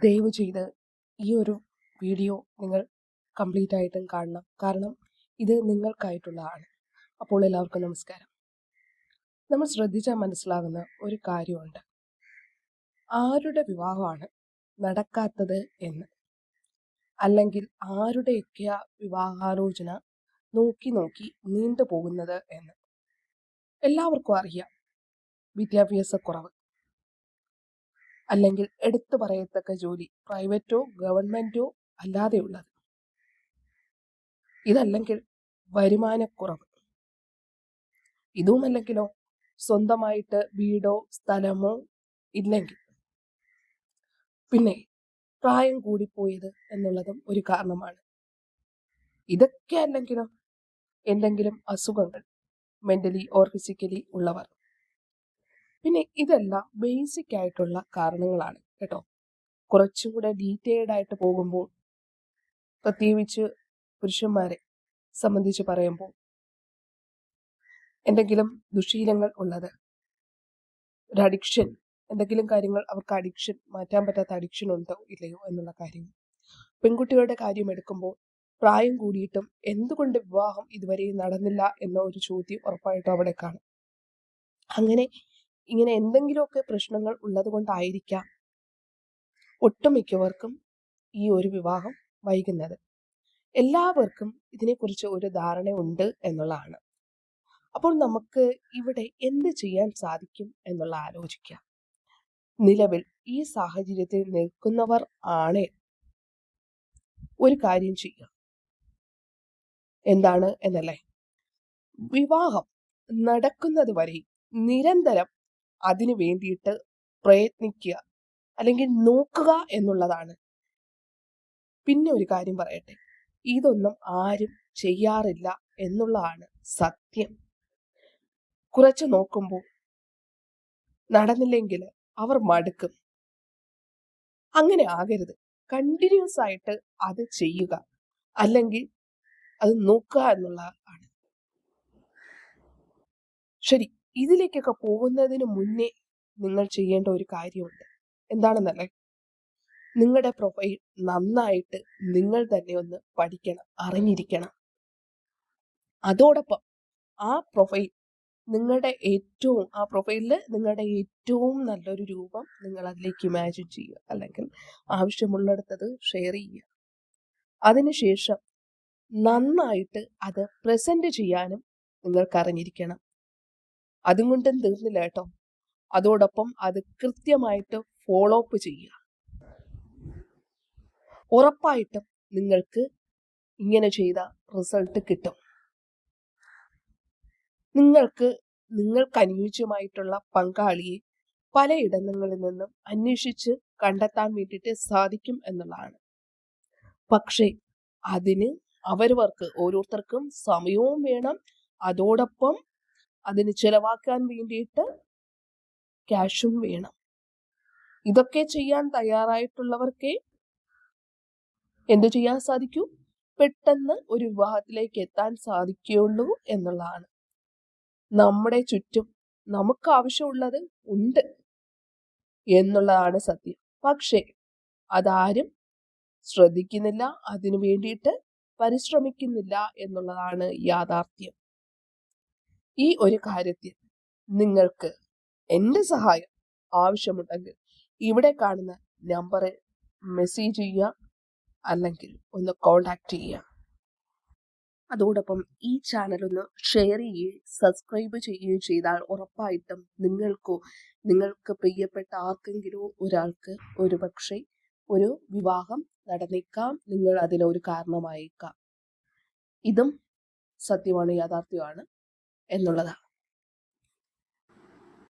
ദയവ് ചെയ്ത് ഈ ഒരു വീഡിയോ നിങ്ങൾ കംപ്ലീറ്റ് ആയിട്ടും കാണണം. കാരണം ഇത് നിങ്ങൾക്കായിട്ടുള്ളതാണ് അപ്പോൾ എല്ലാവർക്കും നമസ്കാരം. നമ്മൾ ശ്രദ്ധിച്ചാൽ മനസ്സിലാകുന്ന ഒരു കാര്യമുണ്ട്. ആരുടെ വിവാഹമാണ് നടക്കാത്തത് എന്ന്? അല്ലെങ്കിൽ ആരുടെയൊക്കെ വിവാഹാലോചന നോക്കി നോക്കി നീണ്ടു പോകുന്നത് എന്ന്? എല്ലാവർക്കും അറിയാം വിദ്യാഭ്യാസക്കുറവ്. അല്ലെങ്കിൽ എടുത്തു പറയത്തക്ക ജോലി പ്രൈവറ്റോ ഗവൺമെന്റോ അല്ലാതെയുള്ളത്. ഇതല്ലെങ്കിൽ വരുമാനക്കുറവ്. ഇതുമല്ലെങ്കിലോ സ്വന്തമായിട്ട് വീടോ സ്ഥലമോ ഇല്ലെങ്കിൽ. പിന്നെ പ്രായം കൂടിപ്പോയത് എന്നുള്ളതും ഒരു കാരണമാണ്. ഇതൊക്കെ അല്ലെങ്കിലോ എന്തെങ്കിലും അസുഖങ്ങൾ മെന്റലി ഓർ ഫിസിക്കലി ഉള്ളവർ. പിന്നെ ഇതെല്ലാം ബേസിക് ആയിട്ടുള്ള കാരണങ്ങളാണ് കേട്ടോ. കുറച്ചുകൂടെ ഡീറ്റെയിൽഡ് ആയിട്ട് പോകുമ്പോൾ പ്രത്യേകിച്ച് പുരുഷന്മാരെ സംബന്ധിച്ച് പറയുമ്പോൾ എന്തെങ്കിലും ദുശീലങ്ങൾ ഉള്ളത് ഒരു അഡിക്ഷൻ എന്തെങ്കിലും കാര്യങ്ങൾ അവർക്ക് അഡിക്ഷൻ മാറ്റാൻ പറ്റാത്ത അഡിക്ഷൻ ഉണ്ടോ ഇല്ലയോ എന്നുള്ള കാര്യങ്ങൾ. പെൺകുട്ടികളുടെ കാര്യം എടുക്കുമ്പോൾ പ്രായം കൂടിയിട്ടും എന്തുകൊണ്ട് വിവാഹം ഇതുവരെ നടന്നില്ല എന്ന ഒരു ചോദ്യം ഉറപ്പായിട്ടും അവിടെ കാണും. അങ്ങനെ ഇങ്ങനെ എന്തെങ്കിലുമൊക്കെ പ്രശ്നങ്ങൾ ഉള്ളത് കൊണ്ടായിരിക്കാം ഒട്ടുമിക്കവർക്കും ഈ ഒരു വിവാഹം വൈകുന്നത്. എല്ലാവർക്കും ഇതിനെക്കുറിച്ച് ഒരു ധാരണ ഉണ്ട് എന്നുള്ളതാണ്. അപ്പോൾ നമുക്ക് ഇവിടെ എന്ത് ചെയ്യാൻ സാധിക്കും എന്നുള്ള ആലോചിക്കാം. നിലവിൽ ഈ സാഹചര്യത്തിൽ നിൽക്കുന്നവർ ആണ് ഒരു കാര്യം ചെയ്യുക എന്താണ് എന്നല്ലേ? വിവാഹം നടക്കുന്നത് വരെ നിരന്തരം അതിനു വേണ്ടിയിട്ട് പ്രയത്നിക്കുക അല്ലെങ്കിൽ നോക്കുക എന്നുള്ളതാണ്. പിന്നെ ഒരു കാര്യം പറയട്ടെ. ഇതൊന്നും ആരും ചെയ്യാറില്ല എന്നുള്ളതാണ് സത്യം. കുറച്ച് നോക്കുമ്പോൾ നടന്നില്ലെങ്കിൽ അവർ മടുക്കും. അങ്ങനെ ആകരുത്. കണ്ടിന്യൂസ് ആയിട്ട് അത് ചെയ്യുക. അല്ലെങ്കിൽ അത് നോക്കുക എന്നുള്ളതാണ് ശരി. ഇതിലേക്കൊക്കെ പോകുന്നതിന് മുന്നേ നിങ്ങൾ ചെയ്യേണ്ട ഒരു കാര്യമുണ്ട്. എന്താണെന്നല്ലേ നിങ്ങളുടെ പ്രൊഫൈൽ നന്നായിട്ട് നിങ്ങൾ തന്നെ ഒന്ന് പഠിക്കണം അറിഞ്ഞിരിക്കണം. അതോടൊപ്പം ആ പ്രൊഫൈൽ നിങ്ങളുടെ ഏറ്റവും ആ പ്രൊഫൈലിൽ നിങ്ങളുടെ ഏറ്റവും നല്ലൊരു രൂപം നിങ്ങൾ അതിലേക്ക് ഇമാജിൻ ചെയ്യുക. അല്ലെങ്കിൽ ആവശ്യമുള്ളിടത്തത് ഷെയർ ചെയ്യുക. അതിനുശേഷം നന്നായിട്ട് അത് പ്രസന്റ് ചെയ്യാനും നിങ്ങൾക്ക് അറിഞ്ഞിരിക്കണം അതും കൊണ്ടും തീർന്നില്ല കേട്ടോ. അതോടൊപ്പം അത് കൃത്യമായിട്ട് ഫോളോ അപ്പ് ചെയ്യുക. ഉറപ്പായിട്ടും നിങ്ങൾക്ക് ഇങ്ങനെ ചെയ്ത റിസൾട്ട് കിട്ടും. നിങ്ങൾക്ക് നിങ്ങൾക്ക് അനുയോജ്യമായിട്ടുള്ള പങ്കാളിയെ പലയിടങ്ങളിൽ നിന്നും അന്വേഷിച്ച് കണ്ടെത്താൻ വേണ്ടിയിട്ട് സാധിക്കും എന്നുള്ളതാണ്. പക്ഷേ അതിന് അവരവർക്ക് ഓരോരുത്തർക്കും സമയവും വേണം. അതോടൊപ്പം അതിന് ചെലവാക്കാൻ വേണ്ടിയിട്ട് ക്യാഷും വേണം. ഇതൊക്കെ ചെയ്യാൻ തയ്യാറായിട്ടുള്ളവർക്കേ എന്തു ചെയ്യാൻ സാധിക്കൂ? പെട്ടെന്ന് ഒരു വിവാഹത്തിലേക്ക് എത്താൻ സാധിക്കുകയുള്ളൂ എന്നുള്ളതാണ്. നമ്മുടെ ചുറ്റും നമുക്ക് ആവശ്യമുള്ളത് ഉണ്ട് എന്നുള്ളതാണ് സത്യം. പക്ഷേ അതാരും ശ്രദ്ധിക്കുന്നില്ല അതിനു വേണ്ടിയിട്ട് പരിശ്രമിക്കുന്നില്ല എന്നുള്ളതാണ് യാഥാർത്ഥ്യം. ഈ ഒരു കാര്യത്തിൽ നിങ്ങൾക്ക് എന്റെ സഹായം ആവശ്യമുണ്ടെങ്കിൽ ഇവിടെ കാണുന്ന നമ്പറിൽ മെസ്സേജ് ചെയ്യുക അല്ലെങ്കിൽ ഒന്ന് കോണ്ടാക്ട് ചെയ്യുക. അതോടൊപ്പം ഈ ചാനൽ ഒന്ന് ഷെയർ ചെയ്യുകയും സബ്സ്ക്രൈബ് ചെയ്യുകയും ചെയ്താൽ ഉറപ്പായിട്ടും നിങ്ങൾക്കോ നിങ്ങൾക്ക് പ്രിയപ്പെട്ട ആർക്കെങ്കിലും ഒരാൾക്ക് ഒരു പക്ഷേ ഒരു വിവാഹം നടന്നേക്കാം. നിങ്ങൾ അതിലൊരു കാരണമായേക്കാം. ഇതും സത്യമാണ് യാഥാർത്ഥ്യമാണ്. എന്നുള്ളതാണ്